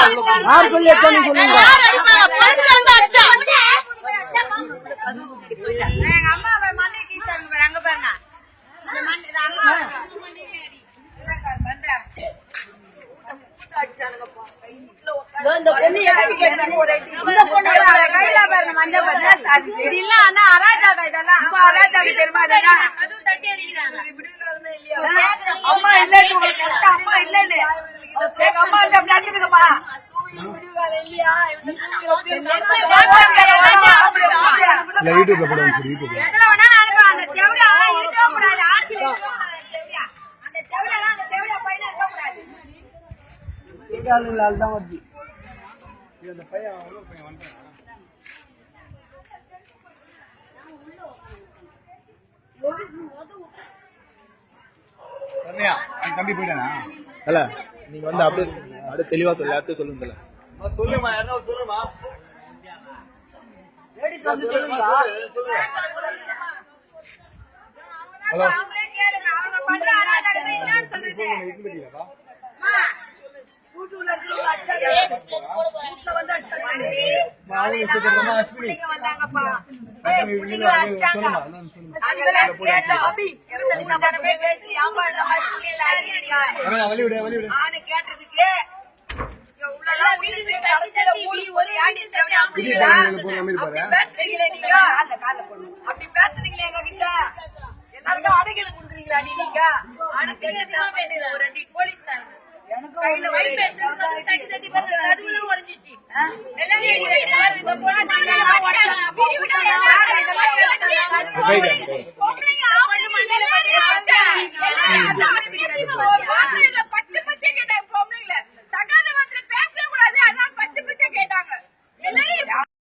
யார் சொல்லி அடிச்சான்னு சொல்லுங்க யார் அடிப்பாங்க? போலீஸ்ல வந்து அடிச்சா. எங்க அம்மா அவ மண்டை கீச்சாங்க பாரு, அங்க பாருங்க இந்த பொண்ணு கையில பாருங்க மஞ்சள் பச்சை. இது இல்ல அண்ணா அராஜகம் இதெல்லாம். இல்லன்னு ஒரு கெட்ட அம்மா இல்லன்னு எங்க அம்மா அப்படி நடக்குதுங்கம்மா இல்ல யூடியூப்ல சரி யூடியூப்ல எதுல வேணா அனுப்பலாம். அந்த தெவுல அவன் இருக்கவே கூடாது. ஆட்சியில இருக்கவே கூடாது, அந்த தெவுல. அந்த தெவுலெல்லாம் அந்த தெவுல பையனா இருக்கக்கூடாது. கேட்காதவங்களால தான் வருது ரம்யா அந்த தம்பி போயிட்டானா இல்ல நீங்க வந்து அப்படியே அப்படியே தெளிவா சொல்ல யார்கிட்ட சொல்லுங்க. சொல்லுமா என்ன சொல்லுமா? இருக்கிறவங்க அடிச்சாங்க. தடவை பேசி, இந்த மாதிரி பிள்ளைகளை அடிக்கிறீங்க. வழி விடு வழி விடு. நானு கேட்டதுக்கு அப்படி பேசுறீங்களே நீங்க? அந்த காலை போடணும். அப்படி பேசுறீங்களே எங்க கிட்ட எல்லாருக்கும் அடைக்கல கொடுக்குறீங்களா நீ நீங்க தான் பேசுற ஒரு ரெண்டு போலீஸ் தான் உடைஞ்சிச்சு. எல்லாரும் اللي أنا قاعد